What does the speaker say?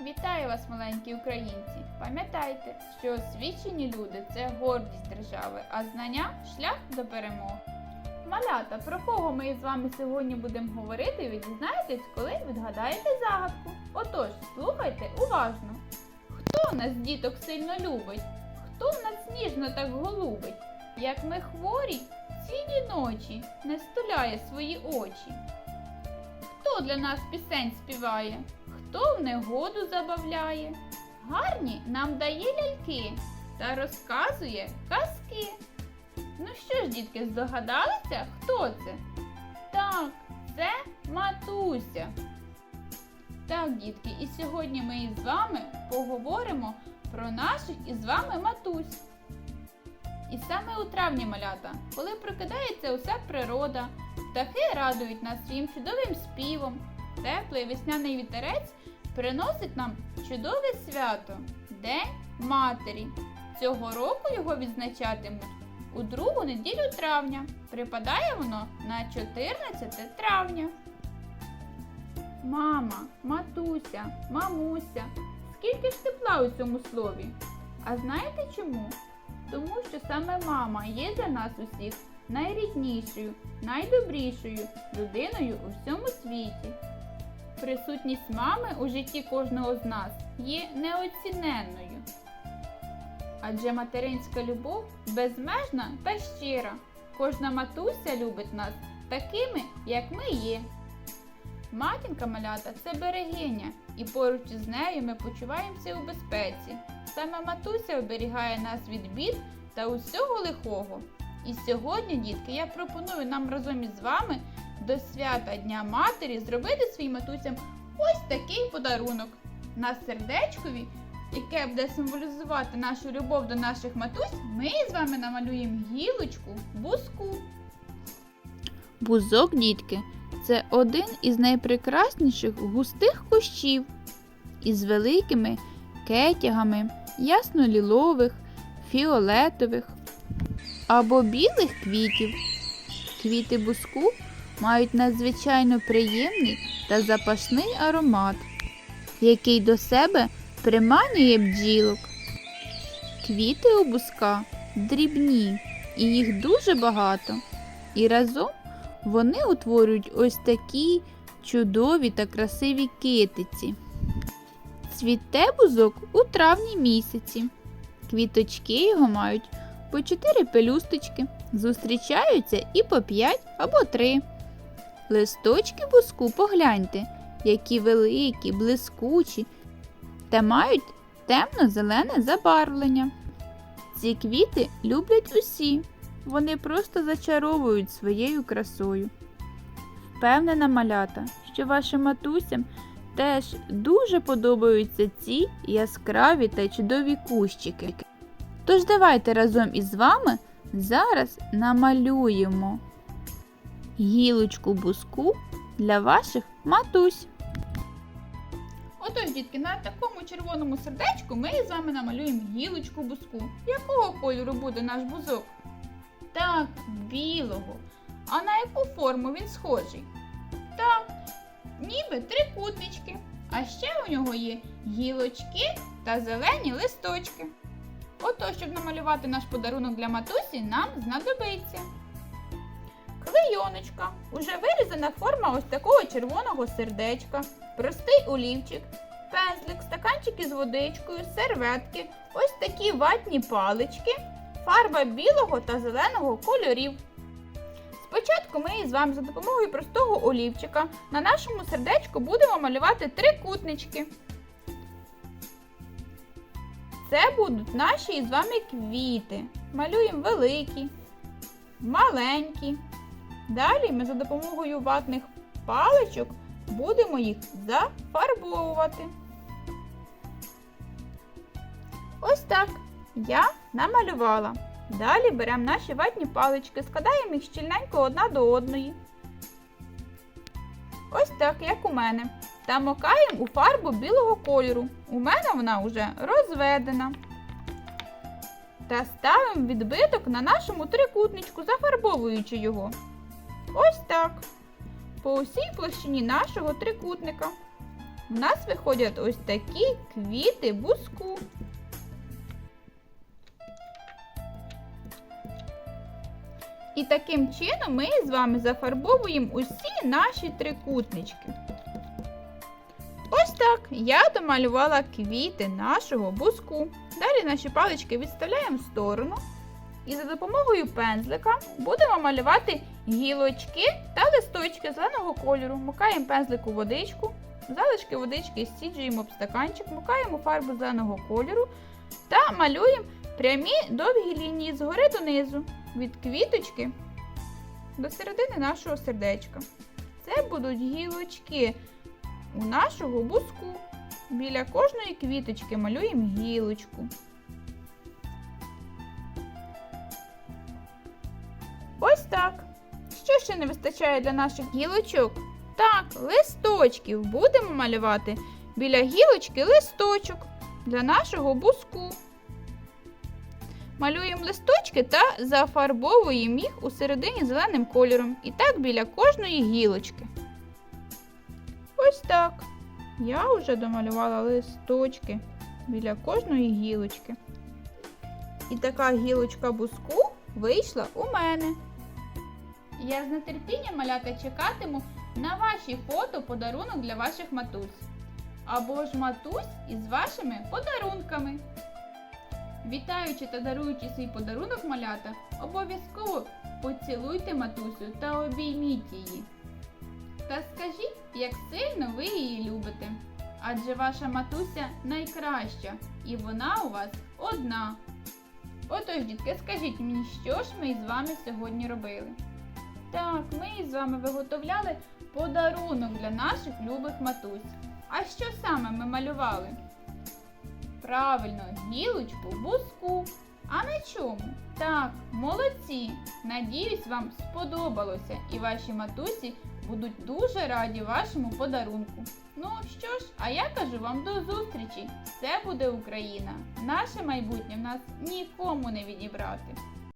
Вітаю вас, маленькі українці! Пам'ятайте, що освічені люди це гордість держави, а знання шлях до перемоги. Малята, про кого ми з вами сьогодні будемо говорити, ви дізнаєтесь, коли відгадаєте загадку. Отож, слухайте уважно. Хто нас, діток, сильно любить? Хто нас ніжно так голубить? Як ми хворі, цілі ночі не стуляє свої очі. Хто для нас пісень співає? Хто в негоду забавляє? Гарні нам дає ляльки та розказує казки. Ну що ж, дітки, здогадалися, хто це? Так, це матуся. Так, дітки, і сьогодні ми із вами поговоримо про наших із вами матусь. І саме у травні малята, коли прокидається уся природа, птахи радують нас своїм чудовим співом, теплий весняний вітерець приносить нам чудове свято День Матері. Цього року його відзначатимуть у другу неділю травня. Припадає воно на 14 травня. Мама, матуся, мамуся. Скільки ж тепла у цьому слові? А знаєте чому? Тому що саме мама є для нас усіх найріднішою, найдобрішою людиною у всьому світі. Присутність мами у житті кожного з нас є неоціненною. Адже материнська любов безмежна та щира. Кожна матуся любить нас такими, як ми є. Матінка малята це берегиня, і поруч із нею ми почуваємося у безпеці. Саме матуся оберігає нас від бід та усього лихого. І сьогодні, дітки, я пропоную нам разом із вами до свята Дня Матері зробити своїм матусям ось такий подарунок. На сердечкові, яке буде символізувати нашу любов до наших матусь, ми з вами намалюємо гілочку буску. Бузок, дітки, це один із найпрекрасніших густих кущів із великими кетягами ясно-лілових, фіолетових або білих квітів. Квіти буску мають надзвичайно приємний та запашний аромат, який до себе приманює бджілок. Квіти у буска дрібні, і їх дуже багато. І разом вони утворюють ось такі чудові та красиві китиці. Цвіте бузок у травні місяці. Квіточки його мають по 4 пелюсточки, зустрічаються і по 5 або 3. Листочки буску погляньте, які великі, блискучі та мають темно-зелене забарвлення. Ці квіти люблять усі, вони просто зачаровують своєю красою. Впевнена малята, що вашим матусям теж дуже подобаються ці яскраві та чудові кущики. Тож давайте разом із вами зараз намалюємо гілочку буску для ваших матусь. Отож, дітки, на такому червоному сердечку ми з вами намалюємо гілочку буску. Якого кольору буде наш бузок? Так, білого. А на яку форму він схожий? Так, ніби трикутнички. А ще у нього є гілочки та зелені листочки. Ото, щоб намалювати наш подарунок для матусі, нам знадобиться. Клейоночка. Уже вирізана форма ось такого червоного сердечка, простий олівчик, пензлик, стаканчик із водичкою, серветки, ось такі ватні палички, фарба білого та зеленого кольорів. Спочатку ми з вами за допомогою простого олівчика на нашому сердечку будемо малювати трикутнички. Це будуть наші із вами квіти. Малюємо великі, маленькі. Далі ми за допомогою ватних паличок будемо їх зафарбовувати. Ось так я намалювала. Далі беремо наші ватні палички, складаємо їх щільненько одна до одної. Ось так, як у мене. Та макаємо у фарбу білого кольору. У мене вона вже розведена. Та ставимо відбиток на нашому трикутничку, зафарбовуючи його. Ось так. По усій площині нашого трикутника. в нас виходять ось такі квіти буску. І таким чином ми з вами зафарбовуємо усі наші трикутнички. Ось так я домалювала квіти нашого буску. Далі наші палички відставляємо в сторону. І за допомогою пензлика будемо малювати гілочки та листочки зеленого кольору. Мукаємо пензлик у водичку, залишки водички стіджуємо об стаканчик, мукаємо фарбу зеленого кольору та малюємо прямі довгі лінії згори донизу від квіточки до середини нашого сердечка. Це будуть гілочки у нашого буску. Біля кожної квіточки малюємо гілочку. Не вистачає для наших гілочок? Так, листочків будемо малювати біля гілочки листочок для нашого буску. Малюємо листочки та зафарбовуємо їх у середині зеленим кольором. І так біля кожної гілочки. Ось так. Я вже домалювала листочки біля кожної гілочки. І така гілочка буску вийшла у мене. Я з нетерпінням малята чекатиму на ваші фото подарунок для ваших матусь. Або ж матусь із вашими подарунками. Вітаючи та даруючи свій подарунок малята, обов'язково поцілуйте матусю та обійміть її. Та скажіть, як сильно ви її любите. Адже ваша матуся найкраща, і вона у вас одна. Отож, дітки, скажіть мені, що ж ми із вами сьогодні робили? Так, ми з вами виготовляли подарунок для наших любих матусь. А що саме ми малювали? Правильно, гілочку, буску. А на чому? Так, молодці! Надіюсь, вам сподобалося і ваші матусі будуть дуже раді вашому подарунку. Ну що ж, а я кажу вам до зустрічі! Це буде Україна! Наше майбутнє в нас нікому не відібрати.